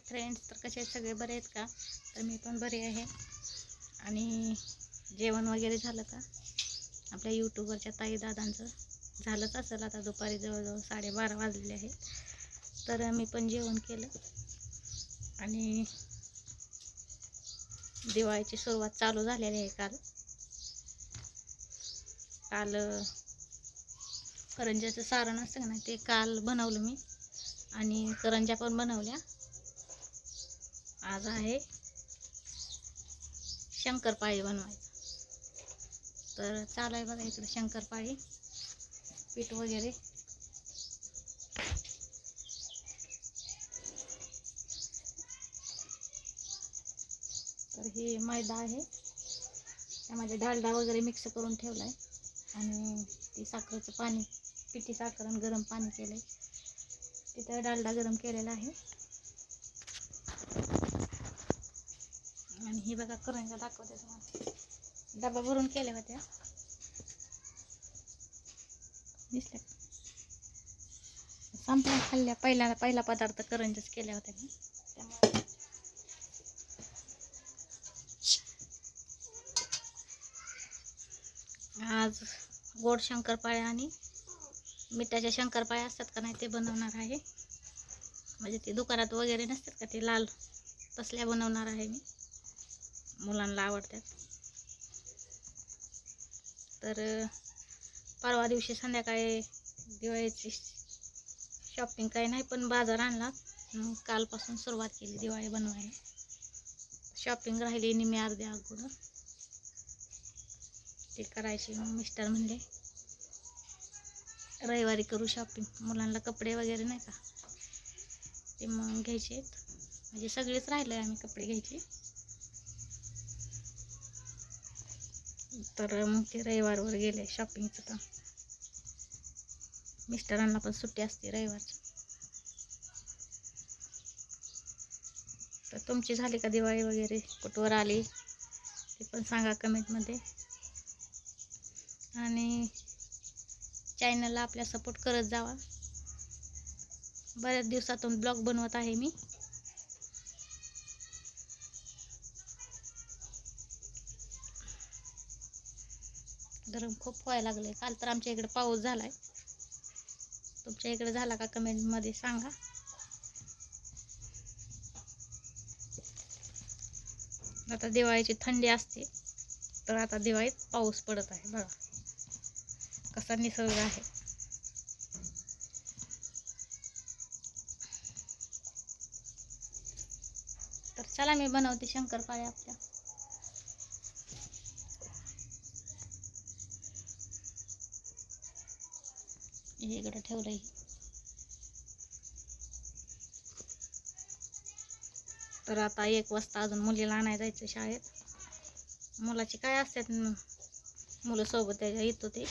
Friends तर कसे आहेत? सगळे बरे आहेत का? तर मी पण बरे आहे. आणि जेवण वगैरे झालं का? आपल्या यूट्यूबवरच्या ताई दादांचं झालंच असेल आता दुपारी जवळजवळ साडेबारा वाजलेले आहेत. तर मी पण जेवण केलं. आणि दिवाळीची सुरुवात चालू झालेली आहे काल. काल करंज्याचं सारण असतं का ना ते काल बनवलं मी. आणि करंज्या पण बनवल्या. आज आहे शंकरपाळी बनवायचं. तर चालाय बघा इकडे शंकरपाळी पीठ वगैरे. तर हे मैदा आहे. त्यामध्ये डालडा वगैरे मिक्स करून ठेवला आहे आणि ती साखरेचं पाणी पिठी साखर आणि गरम पाणी केलं आहे तिथं डालडा गरम केलेला आहे. आणि हे बघा करंजा दाखवते तुम्हाला. डबा भरून केल्या होत्या. दिसल्या. संपल्या खाल्ल्या. पहिला पहिला पदार्थ करंजाच केल्या होत्या मी. त्यामुळे आज गोड शंकरपाळ्या आणि मिठाच्या शंकरपाळ्या असतात का नाही ते बनवणार आहे. म्हणजे ते दुकानात वगैरे नसतात का ते लाल तसल्या बनवणार आहे मी. मुलांना आवडतात. तर परवा दिवशी संध्याकाळी दिवाळीची शॉपिंग काही नाही पण बाजार आणला. मग कालपासून सुरुवात केली दिवाळी बनवायला. शॉपिंग राहिली निम्मी अर्ध्या अगोदर. ते करायची मग मिस्टर म्हणले रविवारी करू शॉपिंग मुलांना कपडे वगैरे नाही का? ते मग घ्यायचे आहेत म्हणजे सगळेच राहिले आम्ही कपडे घ्यायचे. तर मग ते रविवारवर गेले शॉपिंगचं तर. मिस्टरांना पण सुट्टी असते रविवारची. तर तुमची झाली का दिवाळी वगैरे? कुठवर आली? ते पण सांगा कमेंटमध्ये. आणि चॅनलला आपल्या सपोर्ट करत जावा. बऱ्याच दिवसातून ब्लॉग बनवत आहे मी. गरम खूप व्हायला लागले काल तर आमच्या इकडे पाऊस झालाय. तुमच्या इकडे झाला का कमेंटमध्ये सांगा. आता दिवाळीची थंडी असते तर आता दिवाळीत पाऊस पडत आहे बघा. कसा निसर्ग आहे. तर चला मी बनवते शंकरपाळे आपल्या. हे इकडं ठेवलंय. तर आता एक वाजता अजून मुलीला आणायला जायचं शाळेत. मुलाची काय असतात मुलं सोबत त्याच्या येतो ते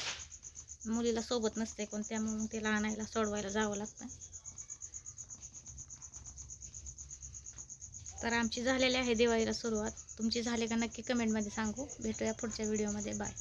मुलीला सोबत नसते कोण त्यामुळे मग तिला आणायला सोडवायला जावं लागतं. तर आमची झालेली आहे दिवाळीला सुरुवात. तुमची झाली का नक्की कमेंटमध्ये सांगू. भेटूया पुढच्या व्हिडिओमध्ये बाय